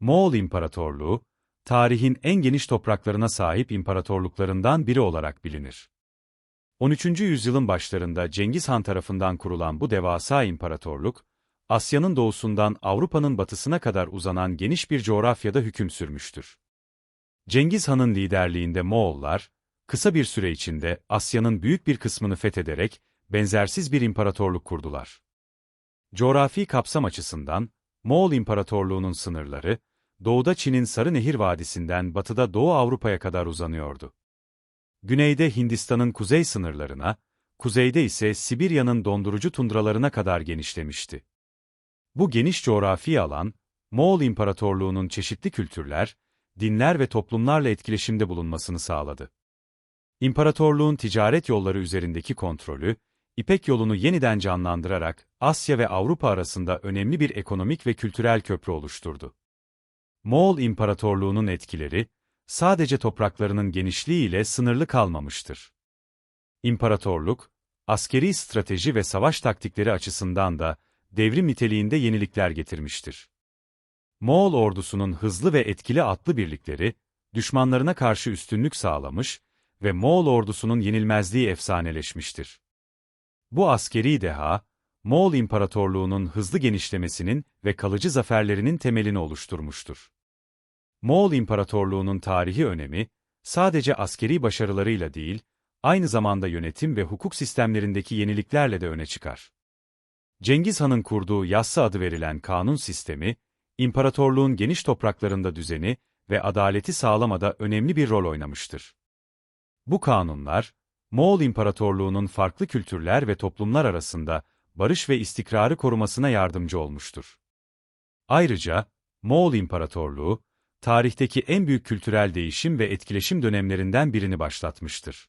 Moğol İmparatorluğu, tarihin en geniş topraklarına sahip imparatorluklarından biri olarak bilinir. 13. yüzyılın başlarında Cengiz Han tarafından kurulan bu devasa imparatorluk, Asya'nın doğusundan Avrupa'nın batısına kadar uzanan geniş bir coğrafyada hüküm sürmüştür. Cengiz Han'ın liderliğinde Moğollar, kısa bir süre içinde Asya'nın büyük bir kısmını fethederek benzersiz bir imparatorluk kurdular. Coğrafi kapsam açısından, Moğol İmparatorluğu'nun sınırları, doğuda Çin'in Sarı Nehir Vadisi'nden batıda Doğu Avrupa'ya kadar uzanıyordu. Güneyde Hindistan'ın kuzey sınırlarına, kuzeyde ise Sibirya'nın dondurucu tundralarına kadar genişlemişti. Bu geniş coğrafi alan, Moğol İmparatorluğu'nun çeşitli kültürler, dinler ve toplumlarla etkileşimde bulunmasını sağladı. İmparatorluğun ticaret yolları üzerindeki kontrolü, İpek yolunu yeniden canlandırarak Asya ve Avrupa arasında önemli bir ekonomik ve kültürel köprü oluşturdu. Moğol İmparatorluğu'nun etkileri, sadece topraklarının genişliğiyle sınırlı kalmamıştır. İmparatorluk, askeri strateji ve savaş taktikleri açısından da devrim niteliğinde yenilikler getirmiştir. Moğol ordusunun hızlı ve etkili atlı birlikleri, düşmanlarına karşı üstünlük sağlamış ve Moğol ordusunun yenilmezliği efsaneleşmiştir. Bu askeri deha, Moğol İmparatorluğu'nun hızlı genişlemesinin ve kalıcı zaferlerinin temelini oluşturmuştur. Moğol İmparatorluğu'nun tarihi önemi, sadece askeri başarılarıyla değil, aynı zamanda yönetim ve hukuk sistemlerindeki yeniliklerle de öne çıkar. Cengiz Han'ın kurduğu yassı adı verilen kanun sistemi, imparatorluğun geniş topraklarında düzeni ve adaleti sağlamada önemli bir rol oynamıştır. Bu kanunlar, Moğol İmparatorluğu'nun farklı kültürler ve toplumlar arasında barış ve istikrarı korumasına yardımcı olmuştur. Ayrıca, Moğol İmparatorluğu, tarihteki en büyük kültürel değişim ve etkileşim dönemlerinden birini başlatmıştır.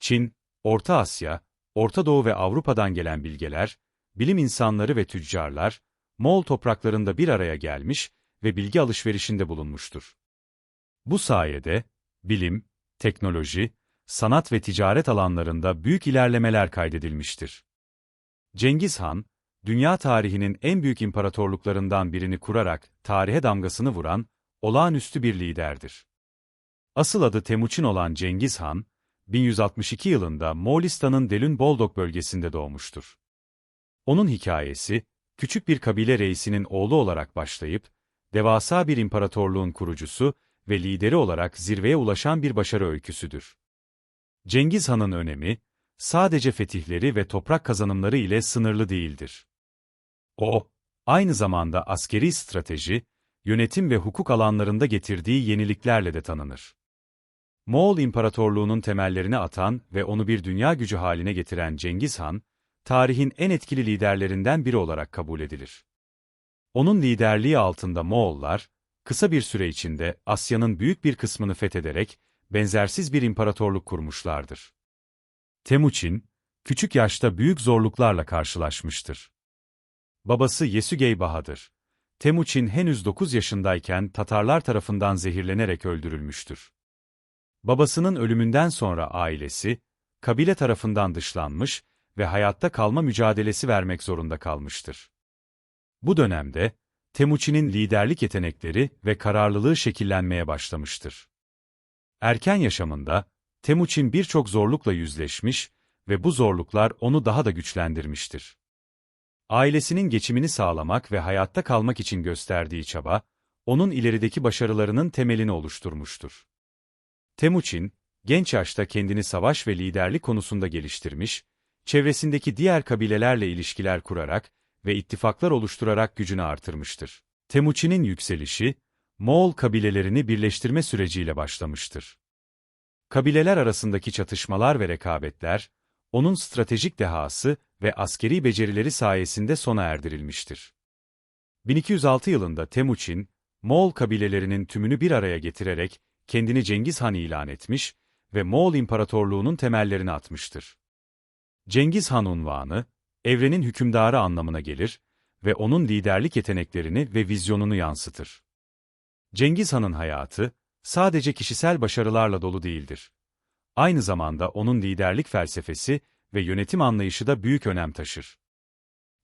Çin, Orta Asya, Orta Doğu ve Avrupa'dan gelen bilgeler, bilim insanları ve tüccarlar, Moğol topraklarında bir araya gelmiş ve bilgi alışverişinde bulunmuştur. Bu sayede, bilim, teknoloji, sanat ve ticaret alanlarında büyük ilerlemeler kaydedilmiştir. Cengiz Han, dünya tarihinin en büyük imparatorluklarından birini kurarak tarihe damgasını vuran olağanüstü bir liderdir. Asıl adı Temuçin olan Cengiz Han, 1162 yılında Moğolistan'ın Delün Boldog bölgesinde doğmuştur. Onun hikayesi, küçük bir kabile reisinin oğlu olarak başlayıp, devasa bir imparatorluğun kurucusu ve lideri olarak zirveye ulaşan bir başarı öyküsüdür. Cengiz Han'ın önemi, sadece fetihleri ve toprak kazanımları ile sınırlı değildir. O, aynı zamanda askeri strateji, yönetim ve hukuk alanlarında getirdiği yeniliklerle de tanınır. Moğol İmparatorluğu'nun temellerini atan ve onu bir dünya gücü haline getiren Cengiz Han, tarihin en etkili liderlerinden biri olarak kabul edilir. Onun liderliği altında Moğollar, kısa bir süre içinde Asya'nın büyük bir kısmını fethederek benzersiz bir imparatorluk kurmuşlardır. Temuçin, küçük yaşta büyük zorluklarla karşılaşmıştır. Babası Yesügey Bahadır. Temuçin henüz 9 yaşındayken Tatarlar tarafından zehirlenerek öldürülmüştür. Babasının ölümünden sonra ailesi, kabile tarafından dışlanmış ve hayatta kalma mücadelesi vermek zorunda kalmıştır. Bu dönemde, Temuçin'in liderlik yetenekleri ve kararlılığı şekillenmeye başlamıştır. Erken yaşamında, Temuçin birçok zorlukla yüzleşmiş ve bu zorluklar onu daha da güçlendirmiştir. Ailesinin geçimini sağlamak ve hayatta kalmak için gösterdiği çaba, onun ilerideki başarılarının temelini oluşturmuştur. Temuçin, genç yaşta kendini savaş ve liderlik konusunda geliştirmiş, çevresindeki diğer kabilelerle ilişkiler kurarak ve ittifaklar oluşturarak gücünü artırmıştır. Temuçin'in yükselişi, Moğol kabilelerini birleştirme süreciyle başlamıştır. Kabileler arasındaki çatışmalar ve rekabetler, onun stratejik dehası ve askeri becerileri sayesinde sona erdirilmiştir. 1206 yılında Temuçin, Moğol kabilelerinin tümünü bir araya getirerek kendini Cengiz Han ilan etmiş ve Moğol İmparatorluğu'nun temellerini atmıştır. Cengiz Han unvanı, evrenin hükümdarı anlamına gelir ve onun liderlik yeteneklerini ve vizyonunu yansıtır. Cengiz Han'ın hayatı, sadece kişisel başarılarla dolu değildir. Aynı zamanda onun liderlik felsefesi ve yönetim anlayışı da büyük önem taşır.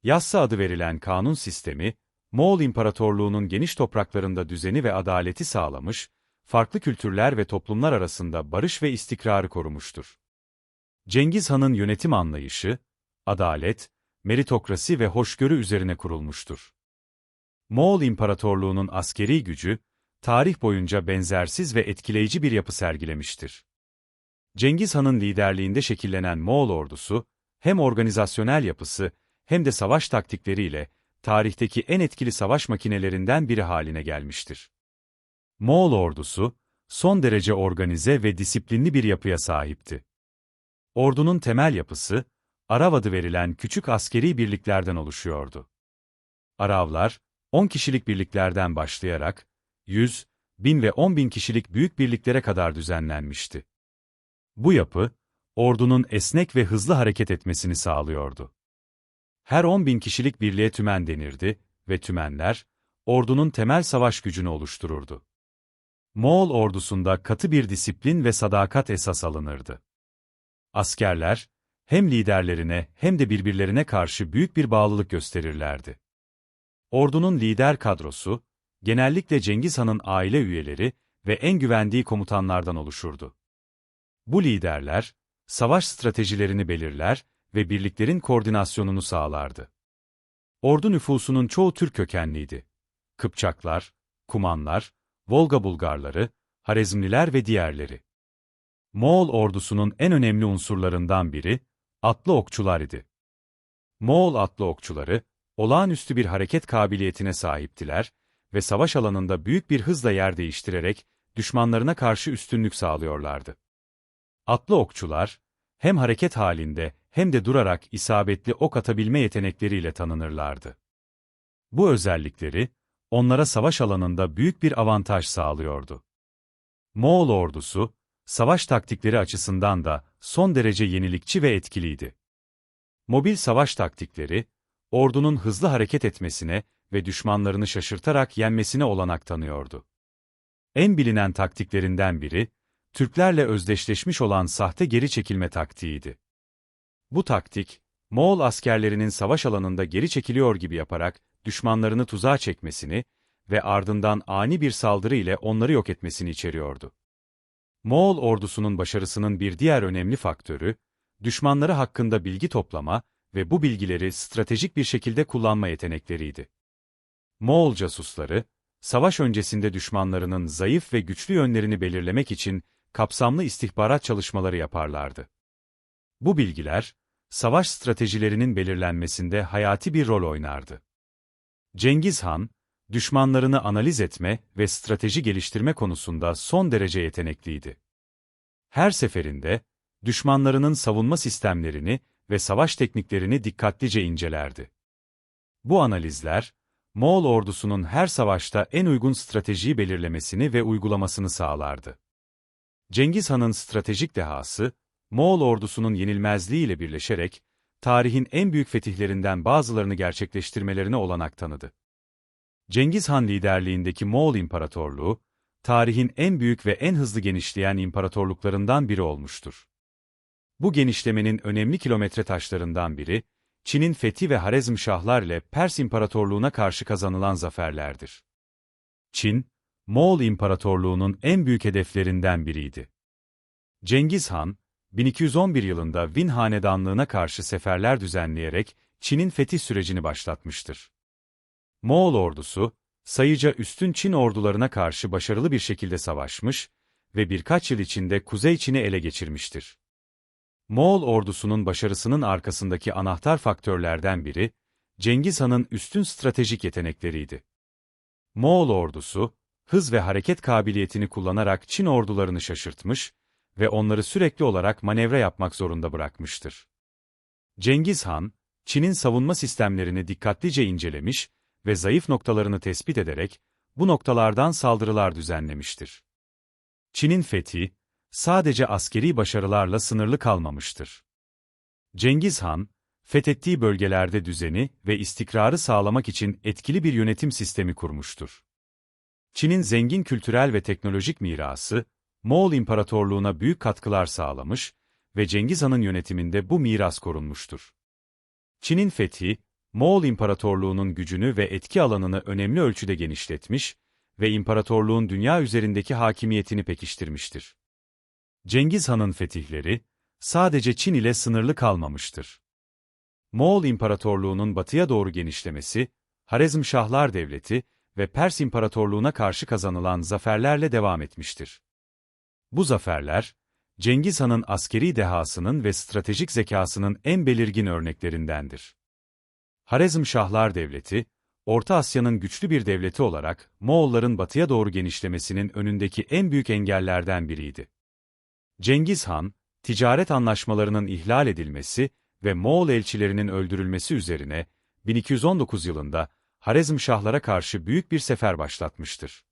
Yassa adı verilen kanun sistemi, Moğol İmparatorluğu'nun geniş topraklarında düzeni ve adaleti sağlamış, farklı kültürler ve toplumlar arasında barış ve istikrarı korumuştur. Cengiz Han'ın yönetim anlayışı, adalet, meritokrasi ve hoşgörü üzerine kurulmuştur. Moğol İmparatorluğu'nun askeri gücü, tarih boyunca benzersiz ve etkileyici bir yapı sergilemiştir. Cengiz Han'ın liderliğinde şekillenen Moğol ordusu, hem organizasyonel yapısı hem de savaş taktikleriyle tarihteki en etkili savaş makinelerinden biri haline gelmiştir. Moğol ordusu, son derece organize ve disiplinli bir yapıya sahipti. Ordunun temel yapısı, Arav adı verilen küçük askeri birliklerden oluşuyordu. Aravlar, 10 kişilik birliklerden başlayarak, 100, 1000 ve 10 bin kişilik büyük birliklere kadar düzenlenmişti. Bu yapı, ordunun esnek ve hızlı hareket etmesini sağlıyordu. Her 10 bin kişilik birliğe tümen denirdi ve tümenler, ordunun temel savaş gücünü oluştururdu. Moğol ordusunda katı bir disiplin ve sadakat esas alınırdı. Askerler, hem liderlerine hem de birbirlerine karşı büyük bir bağlılık gösterirlerdi. Ordunun lider kadrosu, genellikle Cengiz Han'ın aile üyeleri ve en güvendiği komutanlardan oluşurdu. Bu liderler, savaş stratejilerini belirler ve birliklerin koordinasyonunu sağlardı. Ordu nüfusunun çoğu Türk kökenliydi. Kıpçaklar, Kumanlar, Volga Bulgarları, Harezmliler ve diğerleri. Moğol ordusunun en önemli unsurlarından biri, atlı okçular idi. Moğol atlı okçuları, olağanüstü bir hareket kabiliyetine sahiptiler ve savaş alanında büyük bir hızla yer değiştirerek düşmanlarına karşı üstünlük sağlıyorlardı. Atlı okçular, hem hareket halinde hem de durarak isabetli ok atabilme yetenekleriyle tanınırlardı. Bu özellikleri, onlara savaş alanında büyük bir avantaj sağlıyordu. Moğol ordusu, savaş taktikleri açısından da son derece yenilikçi ve etkiliydi. Mobil savaş taktikleri, ordunun hızlı hareket etmesine ve düşmanlarını şaşırtarak yenmesine olanak tanıyordu. En bilinen taktiklerinden biri, Türklerle özdeşleşmiş olan sahte geri çekilme taktiğiydi. Bu taktik, Moğol askerlerinin savaş alanında geri çekiliyor gibi yaparak düşmanlarını tuzağa çekmesini ve ardından ani bir saldırı ile onları yok etmesini içeriyordu. Moğol ordusunun başarısının bir diğer önemli faktörü, düşmanları hakkında bilgi toplama ve bu bilgileri stratejik bir şekilde kullanma yetenekleriydi. Moğol casusları, savaş öncesinde düşmanlarının zayıf ve güçlü yönlerini belirlemek için kapsamlı istihbarat çalışmaları yaparlardı. Bu bilgiler, savaş stratejilerinin belirlenmesinde hayati bir rol oynardı. Cengiz Han, düşmanlarını analiz etme ve strateji geliştirme konusunda son derece yetenekliydi. Her seferinde, düşmanlarının savunma sistemlerini ve savaş tekniklerini dikkatlice incelerdi. Bu analizler, Moğol ordusunun her savaşta en uygun stratejiyi belirlemesini ve uygulamasını sağlardı. Cengiz Han'ın stratejik dehası, Moğol ordusunun yenilmezliğiyle birleşerek, tarihin en büyük fetihlerinden bazılarını gerçekleştirmelerine olanak tanıdı. Cengiz Han liderliğindeki Moğol İmparatorluğu, tarihin en büyük ve en hızlı genişleyen imparatorluklarından biri olmuştur. Bu genişlemenin önemli kilometre taşlarından biri, Çin'in fethi ve Harezmşahlar ile Pers İmparatorluğu'na karşı kazanılan zaferlerdir. Çin, Moğol İmparatorluğu'nun en büyük hedeflerinden biriydi. Cengiz Han, 1211 yılında Win Hanedanlığı'na karşı seferler düzenleyerek Çin'in fetih sürecini başlatmıştır. Moğol ordusu, sayıca üstün Çin ordularına karşı başarılı bir şekilde savaşmış ve birkaç yıl içinde Kuzey Çin'i ele geçirmiştir. Moğol ordusunun başarısının arkasındaki anahtar faktörlerden biri, Cengiz Han'ın üstün stratejik yetenekleriydi. Moğol ordusu, hız ve hareket kabiliyetini kullanarak Çin ordularını şaşırtmış ve onları sürekli olarak manevra yapmak zorunda bırakmıştır. Cengiz Han, Çin'in savunma sistemlerini dikkatlice incelemiş ve zayıf noktalarını tespit ederek bu noktalardan saldırılar düzenlemiştir. Çin'in fethi, sadece askeri başarılarla sınırlı kalmamıştır. Cengiz Han, fethettiği bölgelerde düzeni ve istikrarı sağlamak için etkili bir yönetim sistemi kurmuştur. Çin'in zengin kültürel ve teknolojik mirası, Moğol İmparatorluğu'na büyük katkılar sağlamış ve Cengiz Han'ın yönetiminde bu miras korunmuştur. Çin'in fethi, Moğol İmparatorluğu'nun gücünü ve etki alanını önemli ölçüde genişletmiş ve imparatorluğun dünya üzerindeki hakimiyetini pekiştirmiştir. Cengiz Han'ın fetihleri, sadece Çin ile sınırlı kalmamıştır. Moğol İmparatorluğu'nun batıya doğru genişlemesi, Harezmşahlar Devleti ve Pers İmparatorluğu'na karşı kazanılan zaferlerle devam etmiştir. Bu zaferler, Cengiz Han'ın askeri dehasının ve stratejik zekasının en belirgin örneklerindendir. Harezmşahlar Devleti, Orta Asya'nın güçlü bir devleti olarak Moğolların batıya doğru genişlemesinin önündeki en büyük engellerden biriydi. Cengiz Han, ticaret anlaşmalarının ihlal edilmesi ve Moğol elçilerinin öldürülmesi üzerine 1219 yılında Harezmşahlara karşı büyük bir sefer başlatmıştır.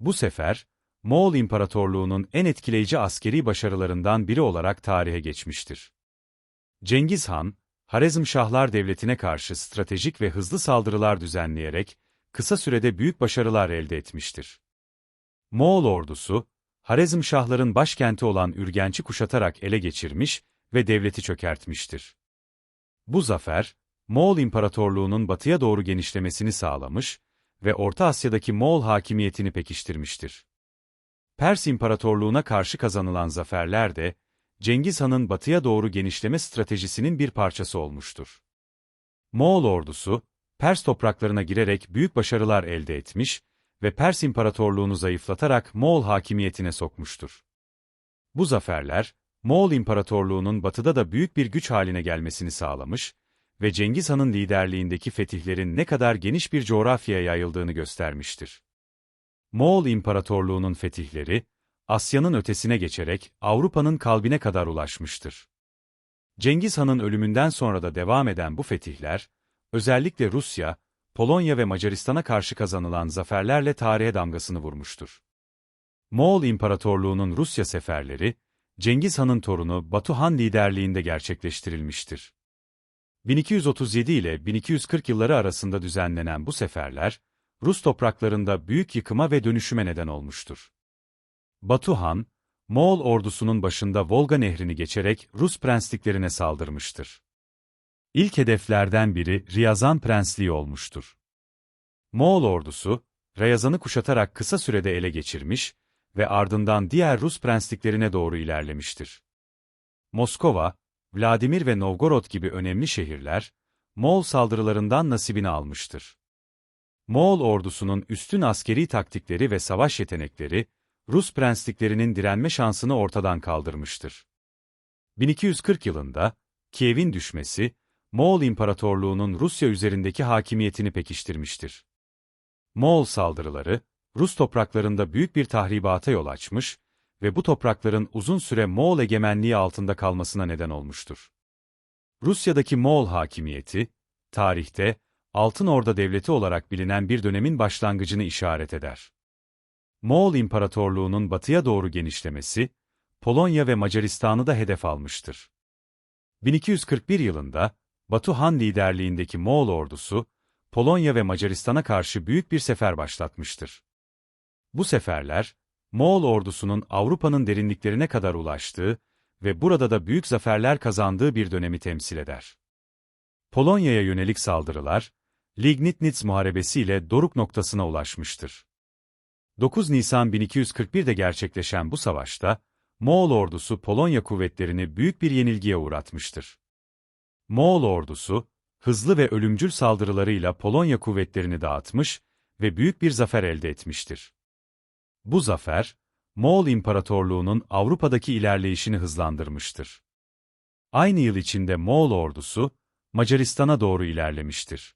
Bu sefer, Moğol İmparatorluğu'nun en etkileyici askeri başarılarından biri olarak tarihe geçmiştir. Cengiz Han, Harezmşahlar Devleti'ne karşı stratejik ve hızlı saldırılar düzenleyerek, kısa sürede büyük başarılar elde etmiştir. Moğol ordusu, Harezmşahların başkenti olan Ürgenç'i kuşatarak ele geçirmiş ve devleti çökertmiştir. Bu zafer, Moğol İmparatorluğu'nun batıya doğru genişlemesini sağlamış ve Orta Asya'daki Moğol hakimiyetini pekiştirmiştir. Pers İmparatorluğu'na karşı kazanılan zaferler de, Cengiz Han'ın batıya doğru genişleme stratejisinin bir parçası olmuştur. Moğol ordusu, Pers topraklarına girerek büyük başarılar elde etmiş ve Pers İmparatorluğunu zayıflatarak Moğol hakimiyetine sokmuştur. Bu zaferler, Moğol İmparatorluğu'nun batıda da büyük bir güç haline gelmesini sağlamış ve Cengiz Han'ın liderliğindeki fetihlerin ne kadar geniş bir coğrafyaya yayıldığını göstermiştir. Moğol İmparatorluğu'nun fetihleri, Asya'nın ötesine geçerek Avrupa'nın kalbine kadar ulaşmıştır. Cengiz Han'ın ölümünden sonra da devam eden bu fetihler, özellikle Rusya, Polonya ve Macaristan'a karşı kazanılan zaferlerle tarihe damgasını vurmuştur. Moğol İmparatorluğu'nun Rusya seferleri, Cengiz Han'ın torunu Batu Han liderliğinde gerçekleştirilmiştir. 1237 ile 1240 yılları arasında düzenlenen bu seferler, Rus topraklarında büyük yıkıma ve dönüşüme neden olmuştur. Batu Han, Moğol ordusunun başında Volga nehrini geçerek Rus prensliklerine saldırmıştır. İlk hedeflerden biri Riyazan Prensliği olmuştur. Moğol ordusu, Rayazan'ı kuşatarak kısa sürede ele geçirmiş ve ardından diğer Rus prensliklerine doğru ilerlemiştir. Moskova, Vladimir ve Novgorod gibi önemli şehirler, Moğol saldırılarından nasibini almıştır. Moğol ordusunun üstün askeri taktikleri ve savaş yetenekleri, Rus prensliklerinin direnme şansını ortadan kaldırmıştır. 1240 yılında, Kiev'in düşmesi, Moğol İmparatorluğu'nun Rusya üzerindeki hakimiyetini pekiştirmiştir. Moğol saldırıları, Rus topraklarında büyük bir tahribata yol açmış ve bu toprakların uzun süre Moğol egemenliği altında kalmasına neden olmuştur. Rusya'daki Moğol hakimiyeti, tarihte, Altın Orda Devleti olarak bilinen bir dönemin başlangıcını işaret eder. Moğol İmparatorluğu'nun batıya doğru genişlemesi, Polonya ve Macaristan'ı da hedef almıştır. 1241 yılında, Batu Han liderliğindeki Moğol ordusu, Polonya ve Macaristan'a karşı büyük bir sefer başlatmıştır. Bu seferler, Moğol ordusunun Avrupa'nın derinliklerine kadar ulaştığı ve burada da büyük zaferler kazandığı bir dönemi temsil eder. Polonya'ya yönelik saldırılar, Lignitnitz Muharebesi ile doruk noktasına ulaşmıştır. 9 Nisan 1241'de gerçekleşen bu savaşta, Moğol ordusu Polonya kuvvetlerini büyük bir yenilgiye uğratmıştır. Moğol ordusu, hızlı ve ölümcül saldırılarıyla Polonya kuvvetlerini dağıtmış ve büyük bir zafer elde etmiştir. Bu zafer, Moğol İmparatorluğu'nun Avrupa'daki ilerleyişini hızlandırmıştır. Aynı yıl içinde Moğol ordusu, Macaristan'a doğru ilerlemiştir.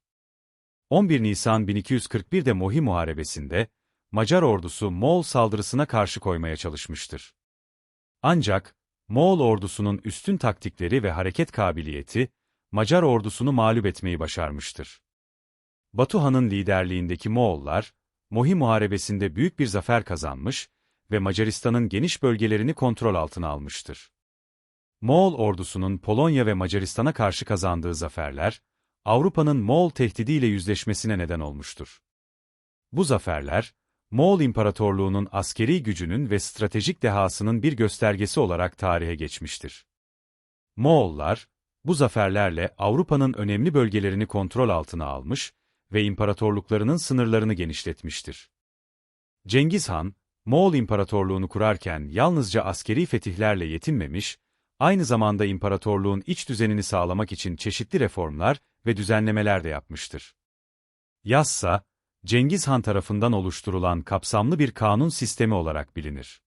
11 Nisan 1241'de Mohi Muharebesi'nde, Macar ordusu Moğol saldırısına karşı koymaya çalışmıştır. Ancak, Moğol ordusunun üstün taktikleri ve hareket kabiliyeti, Macar ordusunu mağlup etmeyi başarmıştır. Batuhan'ın liderliğindeki Moğollar, Mohi Muharebesi'nde büyük bir zafer kazanmış ve Macaristan'ın geniş bölgelerini kontrol altına almıştır. Moğol ordusunun Polonya ve Macaristan'a karşı kazandığı zaferler, Avrupa'nın Moğol tehdidiyle yüzleşmesine neden olmuştur. Bu zaferler, Moğol İmparatorluğu'nun askeri gücünün ve stratejik dehasının bir göstergesi olarak tarihe geçmiştir. Moğollar, Bu zaferlerle Avrupa'nın önemli bölgelerini kontrol altına almış ve imparatorluklarının sınırlarını genişletmiştir. Cengiz Han, Moğol İmparatorluğunu kurarken yalnızca askeri fetihlerle yetinmemiş, aynı zamanda imparatorluğun iç düzenini sağlamak için çeşitli reformlar ve düzenlemeler de yapmıştır. Yassa, Cengiz Han tarafından oluşturulan kapsamlı bir kanun sistemi olarak bilinir.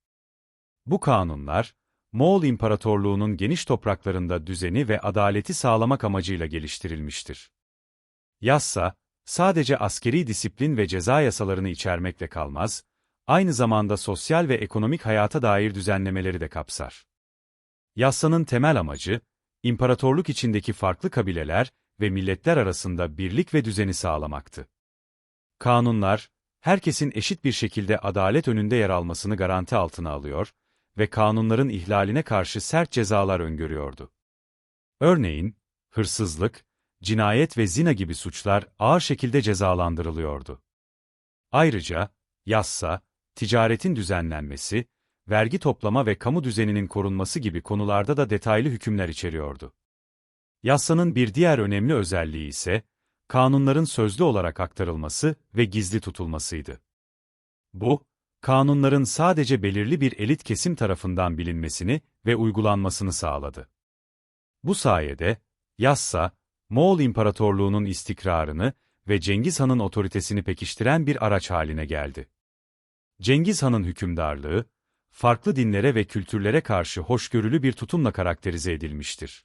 Bu kanunlar, Moğol İmparatorluğu'nun geniş topraklarında düzeni ve adaleti sağlamak amacıyla geliştirilmiştir. Yassa, sadece askeri disiplin ve ceza yasalarını içermekle kalmaz, aynı zamanda sosyal ve ekonomik hayata dair düzenlemeleri de kapsar. Yassanın temel amacı, imparatorluk içindeki farklı kabileler ve milletler arasında birlik ve düzeni sağlamaktı. Kanunlar, herkesin eşit bir şekilde adalet önünde yer almasını garanti altına alıyor ve kanunların ihlaline karşı sert cezalar öngörüyordu. Örneğin, hırsızlık, cinayet ve zina gibi suçlar ağır şekilde cezalandırılıyordu. Ayrıca, yassa, ticaretin düzenlenmesi, vergi toplama ve kamu düzeninin korunması gibi konularda da detaylı hükümler içeriyordu. Yassanın bir diğer önemli özelliği ise, kanunların sözlü olarak aktarılması ve gizli tutulmasıydı. Bu, kanunların sadece belirli bir elit kesim tarafından bilinmesini ve uygulanmasını sağladı. Bu sayede, yassa, Moğol İmparatorluğu'nun istikrarını ve Cengiz Han'ın otoritesini pekiştiren bir araç haline geldi. Cengiz Han'ın hükümdarlığı, farklı dinlere ve kültürlere karşı hoşgörülü bir tutumla karakterize edilmiştir.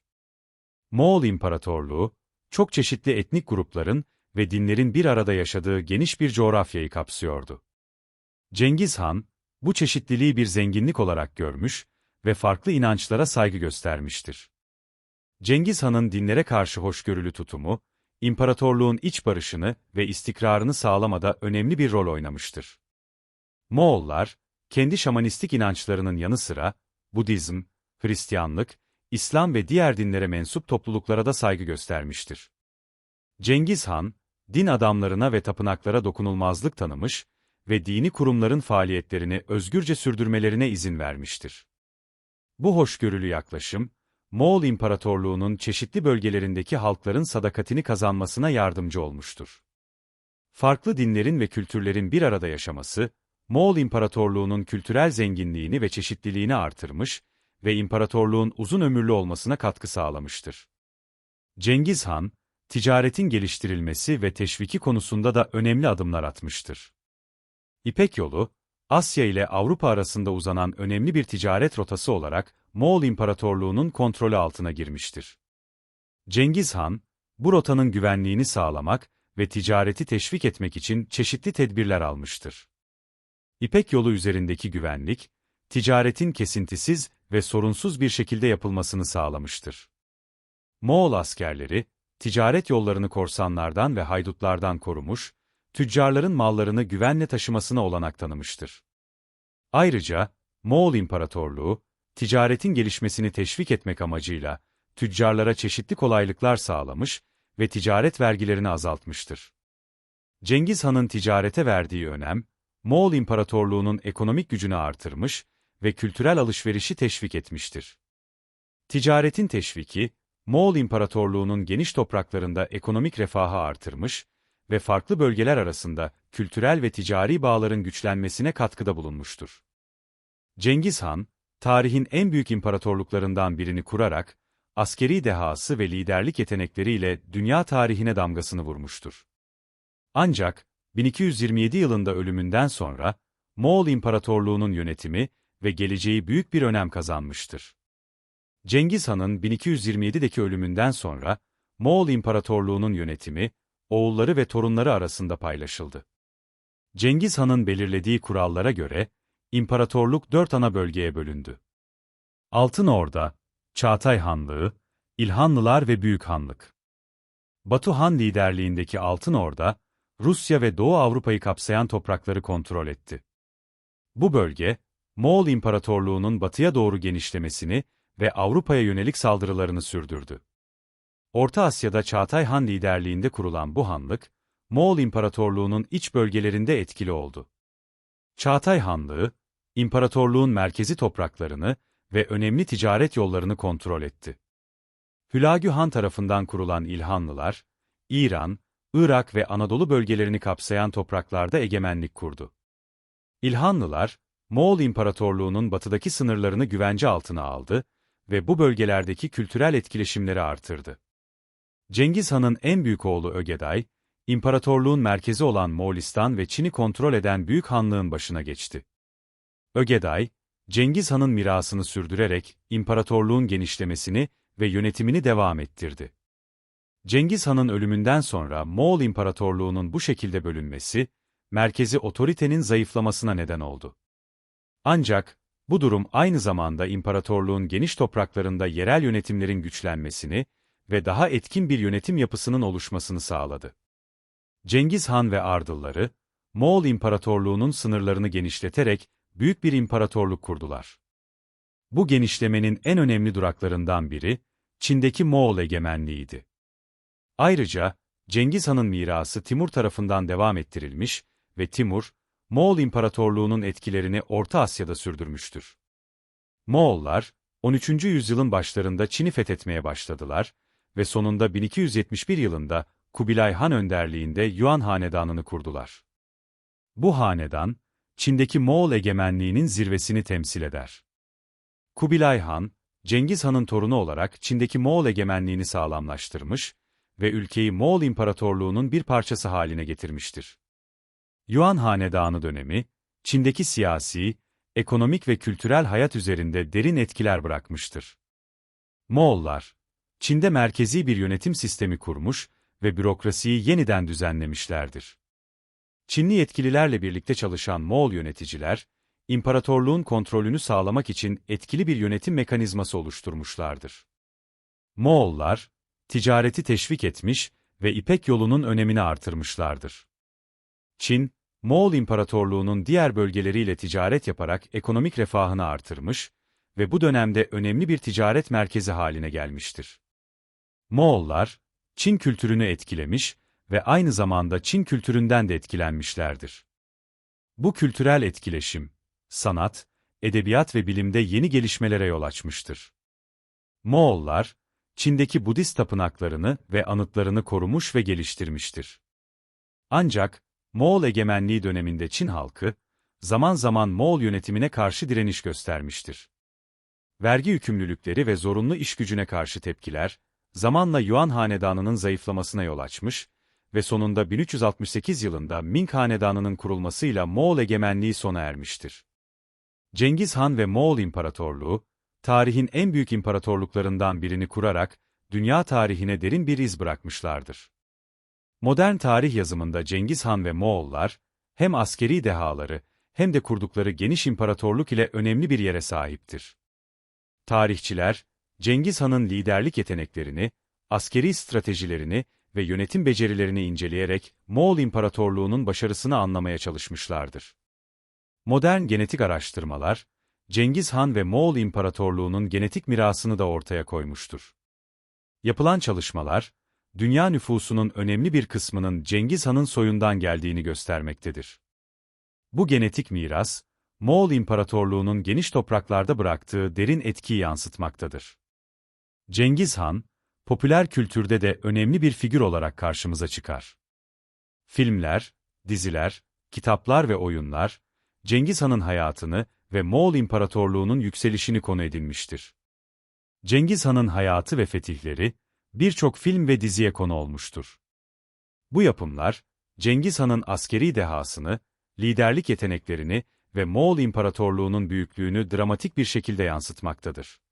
Moğol İmparatorluğu, çok çeşitli etnik grupların ve dinlerin bir arada yaşadığı geniş bir coğrafyayı kapsıyordu. Cengiz Han, bu çeşitliliği bir zenginlik olarak görmüş ve farklı inançlara saygı göstermiştir. Cengiz Han'ın dinlere karşı hoşgörülü tutumu, imparatorluğun iç barışını ve istikrarını sağlamada önemli bir rol oynamıştır. Moğollar, kendi şamanistik inançlarının yanı sıra, Budizm, Hristiyanlık, İslam ve diğer dinlere mensup topluluklara da saygı göstermiştir. Cengiz Han, din adamlarına ve tapınaklara dokunulmazlık tanımış ve dini kurumların faaliyetlerini özgürce sürdürmelerine izin vermiştir. Bu hoşgörülü yaklaşım, Moğol İmparatorluğu'nun çeşitli bölgelerindeki halkların sadakatini kazanmasına yardımcı olmuştur. Farklı dinlerin ve kültürlerin bir arada yaşaması, Moğol İmparatorluğu'nun kültürel zenginliğini ve çeşitliliğini artırmış ve imparatorluğun uzun ömürlü olmasına katkı sağlamıştır. Cengiz Han, ticaretin geliştirilmesi ve teşviki konusunda da önemli adımlar atmıştır. İpek yolu, Asya ile Avrupa arasında uzanan önemli bir ticaret rotası olarak Moğol İmparatorluğu'nun kontrolü altına girmiştir. Cengiz Han, bu rotanın güvenliğini sağlamak ve ticareti teşvik etmek için çeşitli tedbirler almıştır. İpek yolu üzerindeki güvenlik, ticaretin kesintisiz ve sorunsuz bir şekilde yapılmasını sağlamıştır. Moğol askerleri, ticaret yollarını korsanlardan ve haydutlardan korumuş, tüccarların mallarını güvenle taşımasına olanak tanımıştır. Ayrıca, Moğol İmparatorluğu, ticaretin gelişmesini teşvik etmek amacıyla, tüccarlara çeşitli kolaylıklar sağlamış ve ticaret vergilerini azaltmıştır. Cengiz Han'ın ticarete verdiği önem, Moğol İmparatorluğu'nun ekonomik gücünü artırmış ve kültürel alışverişi teşvik etmiştir. Ticaretin teşviki, Moğol İmparatorluğu'nun geniş topraklarında ekonomik refahı artırmış ve farklı bölgeler arasında kültürel ve ticari bağların güçlenmesine katkıda bulunmuştur. Cengiz Han, tarihin en büyük imparatorluklarından birini kurarak, askeri dehası ve liderlik yetenekleriyle dünya tarihine damgasını vurmuştur. Ancak, 1227 yılında ölümünden sonra, Moğol İmparatorluğu'nun yönetimi ve geleceği büyük bir önem kazanmıştır. Cengiz Han'ın 1227'deki ölümünden sonra, Moğol İmparatorluğu'nun yönetimi, oğulları ve torunları arasında paylaşıldı. Cengiz Han'ın belirlediği kurallara göre, imparatorluk dört ana bölgeye bölündü. Altın Orda, Çağatay Hanlığı, İlhanlılar ve Büyük Hanlık. Batu Han liderliğindeki Altın Orda, Rusya ve Doğu Avrupa'yı kapsayan toprakları kontrol etti. Bu bölge, Moğol İmparatorluğu'nun batıya doğru genişlemesini ve Avrupa'ya yönelik saldırılarını sürdürdü. Orta Asya'da Çağatay Han liderliğinde kurulan bu hanlık, Moğol İmparatorluğu'nun iç bölgelerinde etkili oldu. Çağatay Hanlığı, imparatorluğun merkezi topraklarını ve önemli ticaret yollarını kontrol etti. Hülagü Han tarafından kurulan İlhanlılar, İran, Irak ve Anadolu bölgelerini kapsayan topraklarda egemenlik kurdu. İlhanlılar, Moğol İmparatorluğu'nun batıdaki sınırlarını güvence altına aldı ve bu bölgelerdeki kültürel etkileşimleri artırdı. Cengiz Han'ın en büyük oğlu Ögeday, imparatorluğun merkezi olan Moğolistan ve Çin'i kontrol eden büyük hanlığın başına geçti. Ögeday, Cengiz Han'ın mirasını sürdürerek imparatorluğun genişlemesini ve yönetimini devam ettirdi. Cengiz Han'ın ölümünden sonra Moğol İmparatorluğu'nun bu şekilde bölünmesi, merkezi otoritenin zayıflamasına neden oldu. Ancak, bu durum aynı zamanda imparatorluğun geniş topraklarında yerel yönetimlerin güçlenmesini ve daha etkin bir yönetim yapısının oluşmasını sağladı. Cengiz Han ve ardılları, Moğol İmparatorluğu'nun sınırlarını genişleterek büyük bir imparatorluk kurdular. Bu genişlemenin en önemli duraklarından biri, Çin'deki Moğol egemenliğiydi. Ayrıca, Cengiz Han'ın mirası Timur tarafından devam ettirilmiş ve Timur, Moğol İmparatorluğu'nun etkilerini Orta Asya'da sürdürmüştür. Moğollar, 13. yüzyılın başlarında Çin'i fethetmeye başladılar ve sonunda 1271 yılında Kubilay Han önderliğinde Yuan Hanedanı'nı kurdular. Bu hanedan, Çin'deki Moğol egemenliğinin zirvesini temsil eder. Kubilay Han, Cengiz Han'ın torunu olarak Çin'deki Moğol egemenliğini sağlamlaştırmış ve ülkeyi Moğol İmparatorluğu'nun bir parçası haline getirmiştir. Yuan Hanedanı dönemi, Çin'deki siyasi, ekonomik ve kültürel hayat üzerinde derin etkiler bırakmıştır. Moğollar, Çin'de merkezi bir yönetim sistemi kurmuş ve bürokrasiyi yeniden düzenlemişlerdir. Çinli yetkililerle birlikte çalışan Moğol yöneticiler, imparatorluğun kontrolünü sağlamak için etkili bir yönetim mekanizması oluşturmuşlardır. Moğollar, ticareti teşvik etmiş ve İpek yolunun önemini artırmışlardır. Çin, Moğol İmparatorluğu'nun diğer bölgeleriyle ticaret yaparak ekonomik refahını artırmış ve bu dönemde önemli bir ticaret merkezi haline gelmiştir. Moğollar, Çin kültürünü etkilemiş ve aynı zamanda Çin kültüründen de etkilenmişlerdir. Bu kültürel etkileşim, sanat, edebiyat ve bilimde yeni gelişmelere yol açmıştır. Moğollar, Çin'deki Budist tapınaklarını ve anıtlarını korumuş ve geliştirmiştir. Ancak, Moğol egemenliği döneminde Çin halkı, zaman zaman Moğol yönetimine karşı direniş göstermiştir. Vergi yükümlülükleri ve zorunlu iş gücüne karşı tepkiler, zamanla Yuan Hanedanı'nın zayıflamasına yol açmış ve sonunda 1368 yılında Ming Hanedanı'nın kurulmasıyla Moğol egemenliği sona ermiştir. Cengiz Han ve Moğol İmparatorluğu, tarihin en büyük imparatorluklarından birini kurarak, dünya tarihine derin bir iz bırakmışlardır. Modern tarih yazımında Cengiz Han ve Moğollar, hem askeri dehaları, hem de kurdukları geniş imparatorluk ile önemli bir yere sahiptir. Tarihçiler, Cengiz Han'ın liderlik yeteneklerini, askeri stratejilerini ve yönetim becerilerini inceleyerek Moğol İmparatorluğu'nun başarısını anlamaya çalışmışlardır. Modern genetik araştırmalar, Cengiz Han ve Moğol İmparatorluğu'nun genetik mirasını da ortaya koymuştur. Yapılan çalışmalar, dünya nüfusunun önemli bir kısmının Cengiz Han'ın soyundan geldiğini göstermektedir. Bu genetik miras, Moğol İmparatorluğu'nun geniş topraklarda bıraktığı derin etkiyi yansıtmaktadır. Cengiz Han, popüler kültürde de önemli bir figür olarak karşımıza çıkar. Filmler, diziler, kitaplar ve oyunlar, Cengiz Han'ın hayatını ve Moğol İmparatorluğu'nun yükselişini konu edinmiştir. Cengiz Han'ın hayatı ve fetihleri, birçok film ve diziye konu olmuştur. Bu yapımlar, Cengiz Han'ın askeri dehasını, liderlik yeteneklerini ve Moğol İmparatorluğu'nun büyüklüğünü dramatik bir şekilde yansıtmaktadır.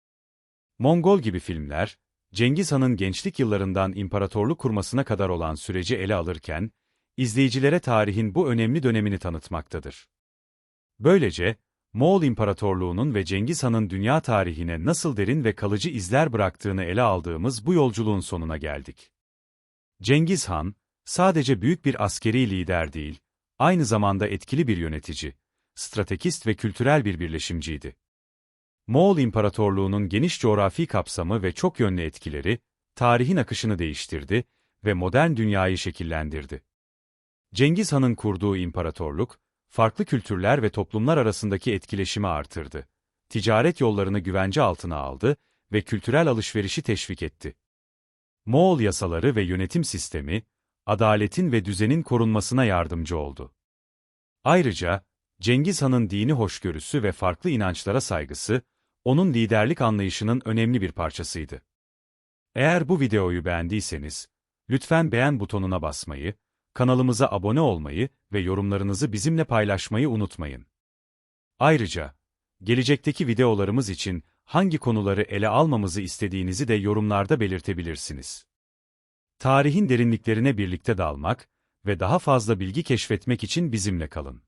Mongol gibi filmler, Cengiz Han'ın gençlik yıllarından imparatorluk kurmasına kadar olan süreci ele alırken, izleyicilere tarihin bu önemli dönemini tanıtmaktadır. Böylece, Moğol İmparatorluğu'nun ve Cengiz Han'ın dünya tarihine nasıl derin ve kalıcı izler bıraktığını ele aldığımız bu yolculuğun sonuna geldik. Cengiz Han, sadece büyük bir askeri lider değil, aynı zamanda etkili bir yönetici, stratejist ve kültürel bir birleşimciydi. Moğol İmparatorluğu'nun geniş coğrafi kapsamı ve çok yönlü etkileri, tarihin akışını değiştirdi ve modern dünyayı şekillendirdi. Cengiz Han'ın kurduğu imparatorluk, farklı kültürler ve toplumlar arasındaki etkileşimi artırdı. Ticaret yollarını güvence altına aldı ve kültürel alışverişi teşvik etti. Moğol yasaları ve yönetim sistemi, adaletin ve düzenin korunmasına yardımcı oldu. Ayrıca, Cengiz Han'ın dini hoşgörüsü ve farklı inançlara saygısı, onun liderlik anlayışının önemli bir parçasıydı. Eğer bu videoyu beğendiyseniz, lütfen beğen butonuna basmayı, kanalımıza abone olmayı ve yorumlarınızı bizimle paylaşmayı unutmayın. Ayrıca, gelecekteki videolarımız için hangi konuları ele almamızı istediğinizi de yorumlarda belirtebilirsiniz. Tarihin derinliklerine birlikte dalmak ve daha fazla bilgi keşfetmek için bizimle kalın.